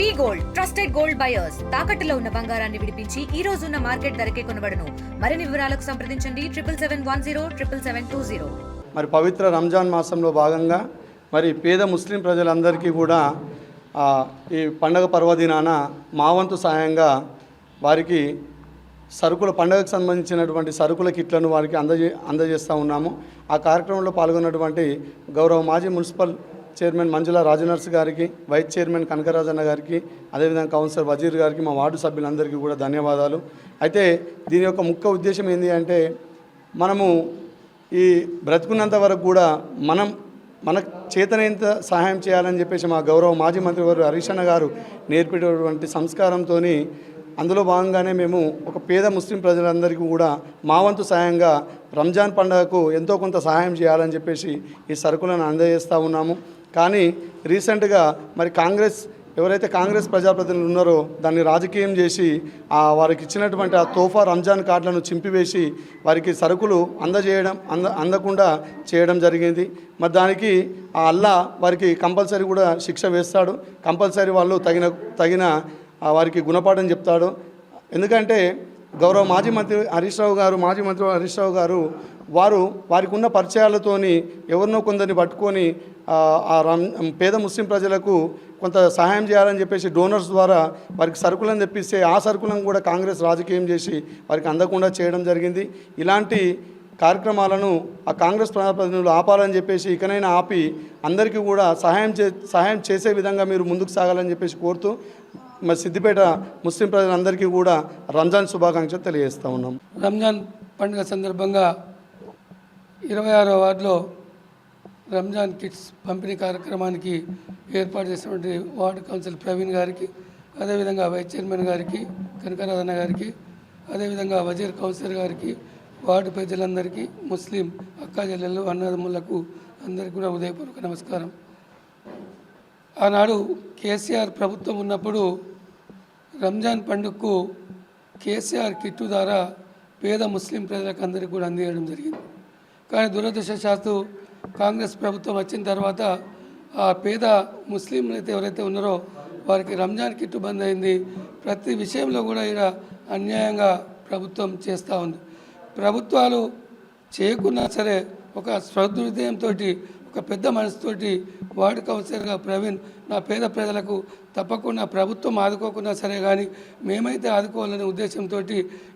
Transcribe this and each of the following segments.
We gold trusted gold buyers. తాకట్టులో ఉన్న బంగారాన్ని విడిపించి ఈ రోజు ఉన్న మార్కెట్ ధరకే కొనబడను. మరిన్ని వివరాలకు సంప్రదించండి. Triple seven one zero triple seven two zero. మరి పవిత్ర రంజాన్ మాసంలో భాగంగా మరి పేద ముస్లిం ప్రజలందరికీ కూడా ఈ పండగ పర్వదినాన మావంతు సహాయంగా వారికి సరుకుల పండగకు సంబంధించినటువంటి సరుకుల కిట్లను వారికి అందజే అందజేస్తూ ఉన్నాము. ఆ కార్యక్రమంలో పాల్గొన్నటువంటి గౌరవ మాజీ మున్సిపల్ చైర్మన్ మంజుల రాజనర్స్ గారికి వైస్ చైర్మన్ కనకరాజన్న గారికి అదేవిధంగా కౌన్సిలర్ వజీర్ గారికి మా వార్డు సభ్యులందరికీ కూడా ధన్యవాదాలు. అయితే దీని యొక్క ముఖ్య ఉద్దేశం ఏంటి అంటే మనము ఈ బ్రతుకున్నంత వరకు కూడా మనం మన చేతనైనంత సహాయం చేయాలని చెప్పేసి మా గౌరవ మాజీ మంత్రి వారు హరీష్ గారు నేర్పేటటువంటి సంస్కారంతో అందులో భాగంగానే మేము ఒక పేద ముస్లిం ప్రజలందరికీ కూడా మా వంతు సహాయంగా రంజాన్ పండుగకు ఎంతో కొంత సహాయం చేయాలని చెప్పేసి ఈ సరుకులను అందజేస్తూ ఉన్నాము. కానీ రీసెంట్గా మరి కాంగ్రెస్ ఎవరైతే కాంగ్రెస్ ప్రజాప్రతినిధులు ఉన్నారో దాన్ని రాజకీయం చేసి ఆ వారికి ఇచ్చినటువంటి ఆ తోఫా రంజాన్ కార్డులను చింపివేసి వారికి సరుకులు అందజేయడం అంద అందకుండా చేయడం జరిగింది. మరి దానికి ఆ అల్లా వారికి కంపల్సరీ కూడా శిక్ష వేస్తాడు. కంపల్సరీ వాళ్ళు తగిన తగిన వారికి గుణపాఠం చెప్తాడు. ఎందుకంటే గౌరవ మాజీ మంత్రి హరీష్ రావు గారు మాజీ మంత్రి హరీష్ రావు గారు వారు వారికి ఉన్న పరిచయాలతోని ఎవరినో కొందరిని పట్టుకొని ఆ, రం పేద ముస్లిం ప్రజలకు కొంత సహాయం చేయాలని చెప్పేసి డోనర్స్ ద్వారా వారికి సరుకులను తెప్పిస్తే ఆ సరుకులను కూడా కాంగ్రెస్ రాజకీయం చేసి వారికి అందకుండా చేయడం జరిగింది. ఇలాంటి కార్యక్రమాలను ఆ కాంగ్రెస్ ప్రజాప్రతినిధులు ఆపాలని చెప్పేసి ఇకనైనా ఆపి అందరికీ కూడా సహాయం చే సహాయం చేసే విధంగా మీరు ముందుకు సాగాలని చెప్పేసి కోరుతూ మరి సిద్దిపేట ముస్లిం ప్రజలందరికీ కూడా రంజాన్ శుభాకాంక్షలు తెలియజేస్తూ ఉన్నాం. రంజాన్ పండుగ సందర్భంగా ఇరవై ఆరో వార్డులో రంజాన్ కిట్స్ పంపిణీ కార్యక్రమానికి ఏర్పాటు చేసినటువంటి వార్డు కౌన్సిల్ ప్రవీణ్ గారికి అదేవిధంగా వైస్ చైర్మన్ గారికి కనకరాధన్న గారికి అదేవిధంగా వజీర్ కౌన్సిలర్ గారికి వార్డు ప్రజలందరికీ ముస్లిం అక్కా అన్నదమ్ములకు అందరికీ కూడా ఉదయపూర్వక నమస్కారం. ఆనాడు కేసీఆర్ ప్రభుత్వం ఉన్నప్పుడు రంజాన్ పండుగకు కేసీఆర్ కిట్టు ద్వారా పేద ముస్లిం ప్రజలకు అందరికీ కూడా అందించడం జరిగింది. కానీ దురదృష్టశాస్తు కాంగ్రెస్ ప్రభుత్వం వచ్చిన తర్వాత ఆ పేద ముస్లింలు అయితే ఎవరైతే ఉన్నారో వారికి రంజాన్ కిట్టు బంద్ అయింది. ప్రతి విషయంలో కూడా ఇక్కడ అన్యాయంగా ప్రభుత్వం చేస్తూ ఉంది. ప్రభుత్వాలు చేయకున్నా సరే ఒక స్వహృదయంతో ఒక పెద్ద మనసుతోటి వార్డు కౌన్సిలర్గా ప్రవీణ్ నా పేద ప్రజలకు తప్పకుండా ప్రభుత్వం ఆదుకోకున్నా సరే కానీ మేమైతే ఆదుకోవాలనే ఉద్దేశంతో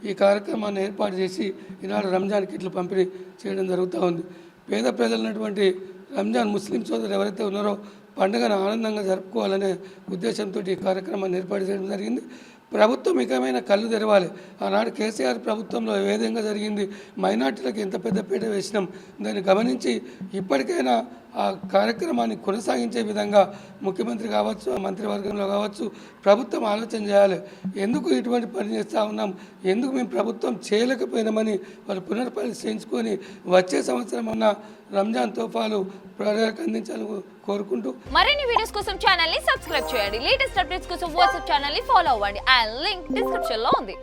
ఈ కార్యక్రమాన్ని ఏర్పాటు చేసి ఈనాడు రంజాన్ కిట్లు పంపిణీ చేయడం జరుగుతూ ఉంది. పేద ప్రజలైనటువంటి రంజాన్ ముస్లిం సోదరులు ఎవరైతే ఉన్నారో పండుగను ఆనందంగా జరుపుకోవాలనే ఉద్దేశంతో ఈ కార్యక్రమాన్ని ఏర్పాటు చేయడం జరిగింది. ప్రభుత్వం ఇకమైన కళ్ళు తెరవాలి. ఆనాడు కేసీఆర్ ప్రభుత్వంలో ఏ విధంగా జరిగింది? మైనార్టీలకు ఎంత పెద్ద పీట వేసినాం. దాన్ని గమనించి ఇప్పటికైనా ఆ కార్యక్రమాన్ని కొనసాగించే విధంగా ముఖ్యమంత్రి కావచ్చు ఆ మంత్రివర్గంలో కావచ్చు ప్రభుత్వం ఆలోచన చేయాలి. ఎందుకు ఇటువంటి పని చేస్తూ ఉన్నాం? ఎందుకు మేము ప్రభుత్వం చేయలేకపోయినామని వాళ్ళు పునర్పరిశీలించుకొని వచ్చే సంవత్సరం అన్న రంజాన్ తోఫాలు ప్రజలకు అందించాలని కోరుకుంటూ మరిన్ని వీడియోస్ కోసం ఛానల్ని సబ్స్క్రైబ్ చేయండి. లేటెస్ట్ అప్డేట్స్ కోసం వాట్సాప్ ఛానల్ని ఫాలో అవ్వండి. లింక్ డిస్క్రిప్షన్లో ఉంది.